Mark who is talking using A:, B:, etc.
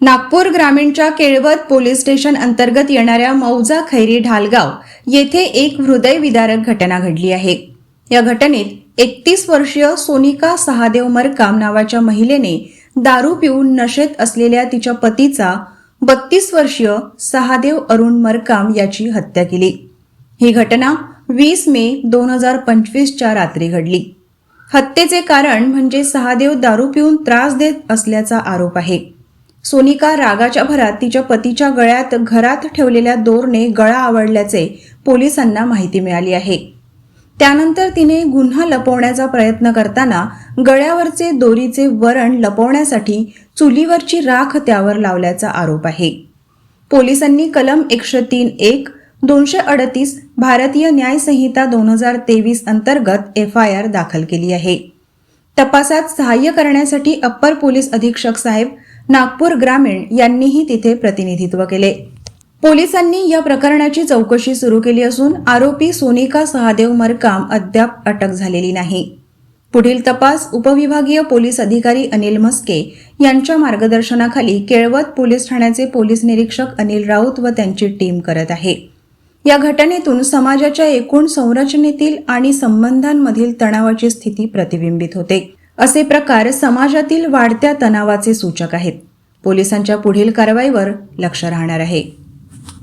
A: नागपूर ग्रामीणच्या Kelwad police station अंतर्गत येणाऱ्या मौजा खैरी ढालगाव येथे एक हृदयविदारक घटना घडली आहे. या घटनेत एकतीस वर्षीय सोनिका सहादेव मरकाम नावाच्या महिलेने दारू पिऊन नशेत असलेल्या तिच्या पतीचा बत्तीस वर्षीय सहादेव अरुण मरकाम याची हत्या केली. ही घटना वीस मे दोन हजार पंचवीसच्या रात्री घडली. हत्येचे कारण म्हणजे सहादेव दारू पिऊन त्रास देत असल्याचा आरोप आहे. सोनिका रागाच्या भरात तिच्या पतीच्या गळ्यात घरात ठेवलेल्या दोरने गळा आवडल्याचे पोलिसांना माहिती मिळाली आहे. त्यानंतर तिने गुन्हा लपवण्याचा प्रयत्न करताना गळ्यावरचे दोरीचे वरण लपवण्यासाठी चुलीवरची राख त्यावर लावल्याचा आरोप आहे. पोलिसांनी कलम एकशे तीन एक दोनशे अडतीस भारतीय न्यायसंहिता दोन हजार तेवीस अंतर्गत एफ आय आर दाखल केली आहे. तपासात सहाय्य करण्यासाठी अप्पर पोलीस अधीक्षक साहेब नागपूर ग्रामीण यांनीही तिथे प्रतिनिधित्व केले. पोलिसांनी या प्रकरणाची चौकशी सुरू केली असून आरोपी सोनिका सहादेव मरकाम अद्याप अटक झालेली नाही. पुढील तपास उपविभागीय पोलीस अधिकारी अनिल मस्के यांच्या मार्गदर्शनाखाली केळवत पोलीस ठाण्याचे पोलीस निरीक्षक अनिल राऊत व त्यांची टीम करत आहे. या घटनेतून समाजाच्या एकूण संरचनेतील आणि संबंधांमधील तणावाची स्थिती प्रतिबिंबित होते. असे प्रकार समाजातील वाढत्या तणावाचे सूचक आहेत. पोलिसांच्या पुढील कारवाईवर लक्ष राहणार आहे.